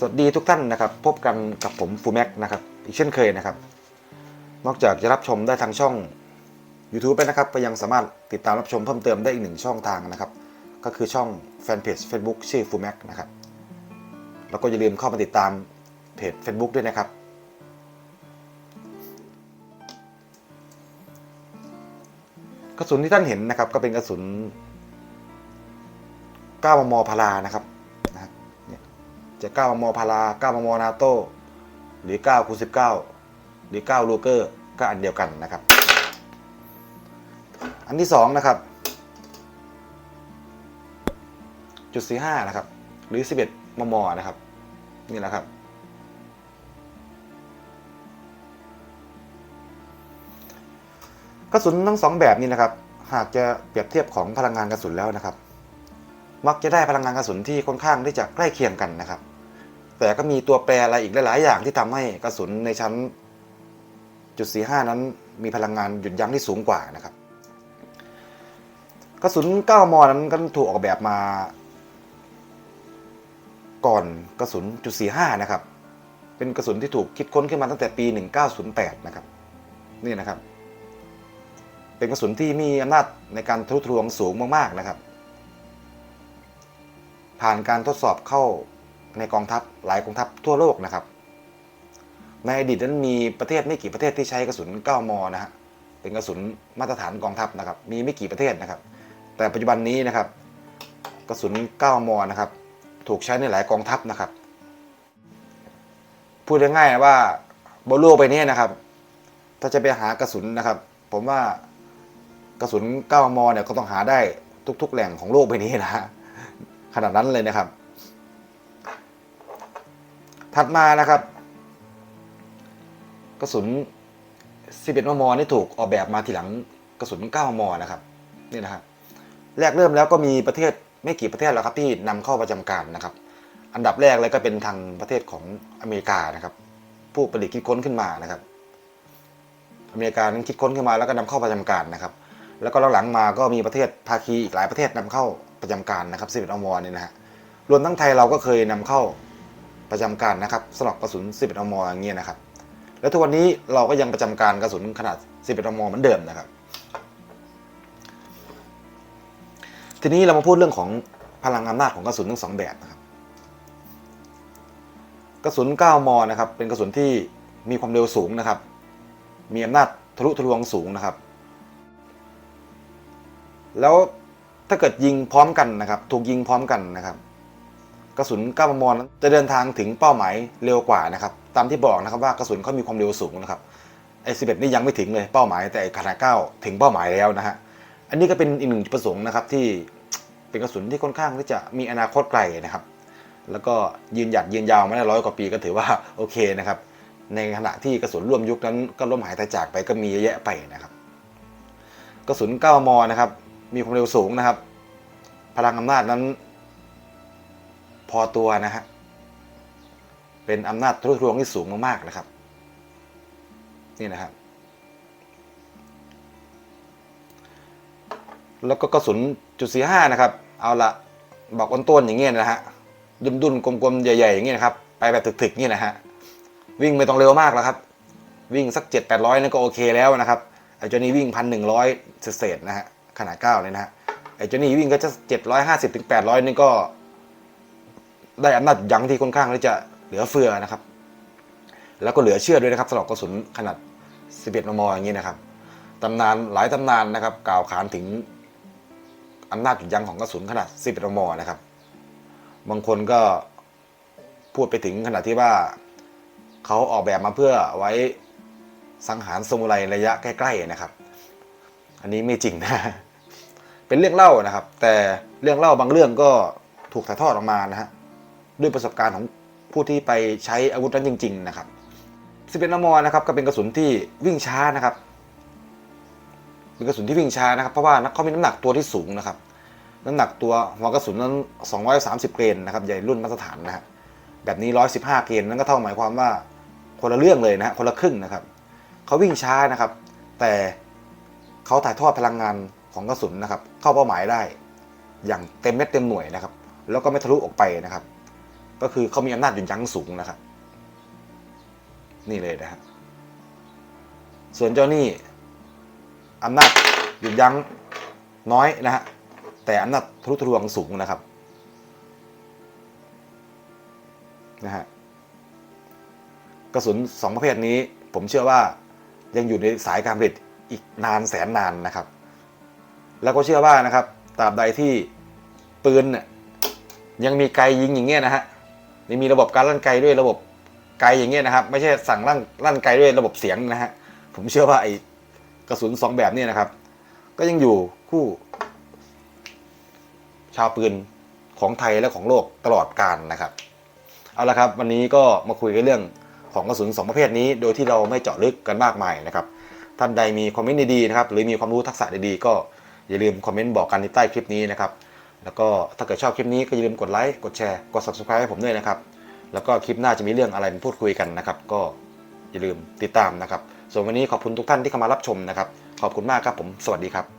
สวัสดีทุกท่านนะครับ พบกันกับผมฟูแม็กนะครับ อีกเช่นเคยนะครับ นอกจากจะรับชมได้ทางช่อง YouTube ไปนะครับก็ยังสามารถติดตามรับชมเพิ่มเติมได้อีกหนึ่งช่องทางนะครับ ก็คือช่องแฟนเพจ Facebook ชื่อฟูแม็กนะครับ แล้วก็อย่าลืมเข้ามาติดตามเพจ Facebook ด้วยนะครับ กระสุนที่ท่านเห็นนะครับ ก็เป็นกระสุน9มมพารานะครับ จะ9มมพารา9มมนาโต้หรือ9คูณ19 หรือ9ลูเกอร์ก็อันเดียวกันนะครับ อันที่ 2 นะครับ จุด45นะครับ หรือ 11มมนะครับ นี่แหละครับ กระสุนทั้งสองแบบนี้นะครับ หากจะเปรียบเทียบของพลังงานกระสุนแล้วนะครับ มักจะได้พลังงานกระสุนที่ค่อนข้างที่จะใกล้เคียงกันนะครับ แต่ก็มีตัวแปรอะไรอีกหลาย ๆ อย่างที่ทำให้กระสุนในชั้นจุด45 นั้นมีพลังงานหยุดยั้งที่สูงกว่านะครับ กระสุน 9 มมนั้นก็ถูกออกแบบมา ก่อนกระสุนจุด45 นะครับ เป็นกระสุนที่ถูกคิดค้นขึ้นมาตั้งแต่ปี 1908 นะครับ นี่นะครับ เป็นกระสุนที่มีอำนาจในการทะลุทะลวงสูงมาก ๆ นะครับ ผ่านการทดสอบเข้าในกองทัพหลายกองทัพทั่วโลกนะครับ ในอดีตนั้นมีประเทศไม่กี่ประเทศที่ใช้กระสุน 9 มนะฮะเป็นกระสุนมาตรฐานกองทัพนะครับ มีไม่กี่ประเทศนะครับ แต่ปัจจุบันนี้นะครับ กระสุน 9 มนะครับ ถูกใช้ในหลายกองทัพนะครับ พูดง่ายๆว่าบนโลกไปนี้นะครับ ถ้าจะไปหากระสุนนะครับ ผมว่ากระสุน 9 มเนี่ยก็ต้องหาได้ทุก ๆ แหล่งของโลกไปนี้นะฮะ ขนาดนั้นเลยนะครับ ถัดมานะครับ กระสุน 11 มม นี่ถูกออกแบบมาทีหลังกระสุน 9 มม นะครับนี่นะครับแรกเริ่มแล้วก็มีประเทศไม่กี่ประเทศแล้วครับที่นำเข้าประจำการนะครับ อันดับแรกเลยก็เป็นทางประเทศของอเมริกานะครับ ผู้ประดิษฐ์คิดค้นขึ้นมานะครับ อเมริกานั้นคิดค้นขึ้นมาแล้วก็นำเข้าประจำการนะครับ แล้วก็หลังๆมาก็มีประเทศภาคีอีกหลายประเทศนำเข้า ประจำการนะครับ11อมเนี่ยนะฮะรวมทั้งไทยเราก็เคยนำเข้าประจำการนะครับสำหรับกระสุน11อมอย่างเงี้ยนะครับ แล้วทุกวันนี้เราก็ยังประจำการกระสุนขนาด11อมเหมือนเดิมนะครับ ทีนี้เรามาพูดเรื่องของพลังอำนาจของกระสุนทั้งสองแบบนะครับกระสุน 9มนะครับ เป็นกระสุนที่มีความเร็วสูงนะครับ มีอำนาจทะลุทะลวงสูงนะครับ แล้ว ถ้าเกิดยิงพร้อมกันนะครับ ถูกยิงพร้อมกันนะครับ กระสุน9มมนั้นจะเดินทางถึงเป้าหมายเร็วกว่านะครับ ตามที่บอกนะครับว่ากระสุนเขามีความเร็วสูงนะครับไอ้11นี่ยังไม่ถึงเลยเป้าหมายแต่ขนาด9ถึงเป้าหมายแล้วนะฮะอันนี้ก็เป็นอีกหนึ่งประสงค์นะครับที่เป็นกระสุนที่ค่อนข้างที่จะมีอนาคตไกลนะครับ แล้วก็ยืนหยัดยืนยาวมาได้ร้อยกว่าปีก็ถือว่าโอเคนะครับ ในขณะที่กระสุนร่วมยุคนั้นก็ล้มหายตายจากไปก็มีเยอะแยะไปนะครับ กระสุน9มนะครับ มีความเร็วสูงนะครับ พลังอำนาจนั้น พอตัวนะฮะเป็นอำนาจทะลุทะลวงที่สูงมากๆนะครับ นี่นะครับ แล้วก็กระสุนจุดสี่ห้านะครับ เอาละบอกอ้นต้นอย่างเงี้ยนะฮะดุนดุนๆกลมๆ ใหญ่ ๆ อย่างเงี้ยนะครับ ไปแบบถึกๆเงี้ยนะฮะ วิ่งไม่ต้องเร็วมากแล้วครับ วิ่งสักเจ็ดแปดร้อยนี่ก็โอเคแล้วนะครับไอ้เจ้านี้วิ่งพันหนึ่งร้อยเศษๆนะฮะ ขนาดเก้าเลยนะฮะไอ้เจ้านี้วิ่งก็จะเจ็ดร้อยห้าสิบถึงแปดร้อยนี่ก็ ได้อำนาจยั้งที่ค่อนข้างที่จะเหลือเฟือนะครับ แล้วก็เหลือเชื่อด้วยนะครับสำหรับกระสุนขนาด 11 มม อย่างนี้นะครับตำนานหลายตำนานนะครับ กล่าวขานถึงอำนาจหยุดยั้งของกระสุนขนาด 11 มม นะครับ บางคนก็พูดไปถึงขนาดที่ว่าเขาออกแบบมาเพื่อไว้สังหารสมุไรระยะใกล้ ๆ นะครับ อันนี้ไม่จริงนะ เป็นเรื่องเล่านะครับ แต่เรื่องเล่าบางเรื่องก็ถูกถ่ายทอดออกมานะฮะด้วยประสบการณ์ของผู้ที่ไปใช้อาวุธนั้นจริง ๆ นะครับ11มมนะครับก็เป็นกระสุนที่วิ่งช้านะครับ เป็นกระสุนที่วิ่งช้านะครับ เพราะว่าเขามีน้ำหนักตัวที่สูงนะครับ น้ำหนักตัวหัวกระสุนนั้น 230 เกรนนะครับใหญ่รุ่นมาตรฐานนะฮะแบบนี้ 115 เกรนนั่นก็เท่าหมายความว่าคนละเรื่องเลยนะฮะคนละครึ่งนะครับเขาวิ่งช้านะครับ แต่ เขาถ่ายทอดพลังงานของกระสุนนะครับ เข้าเป้าหมายได้ อย่างเต็มเม็ดเต็มหน่วยนะครับ แล้วก็ไม่ทะลุออกไปนะครับ ก็คือเขามีอำนาจหยุดยั้งสูงนะครับ นี่เลยนะฮะส่วนเจ้านี่อำนาจหยุดยั้งน้อยนะฮะแต่อำนาจทะลุทะลวงสูงนะครับนะฮะกระสุนสองประเภทนี้ผมเชื่อว่ายังอยู่ในสายการผลิต อีกนานแสนนานนะครับ แล้วก็เชื่อว่านะครับตราบใดที่ปืนเนี่ยยังมีไกลยิงอย่างเงี้ยนะฮะยังมีระบบการลั่นไกลด้วยระบบไกลอย่างเงี้ยนะครับ ไม่ใช่สั่งลั่นลั่นไกลด้วยระบบเสียงนะฮะผมเชื่อว่าไอ้กระสุนสองแบบนี้นะครับ ก็ยังอยู่คู่ ชาวปืนของไทยและของโลกตลอดกาลนะครับ เอาละครับ วันนี้ก็มาคุยกันเรื่องของกระสุนสองประเภทนี้ โดยที่เราไม่เจาะลึกกันมากมายนะครับ ท่านใดมีคอมเมนต์ดีๆนะครับหรือมีความรู้ทักษะดีๆก็อย่าลืมคอมเมนต์บอกกันในใต้คลิปนี้นะครับแล้วก็ถ้าเกิดชอบคลิปนี้ก็อย่าลืมกดไลค์กดแชร์กด subscribe ให้ผมด้วยนะครับแล้วก็คลิปหน้าจะมีเรื่องอะไรมาพูดคุยกันนะครับ ก็อย่าลืมติดตามนะครับส่วนวันนี้ขอบคุณทุกท่านที่เข้ามารับชมนะครับ ขอบคุณมากครับผม สวัสดีครับ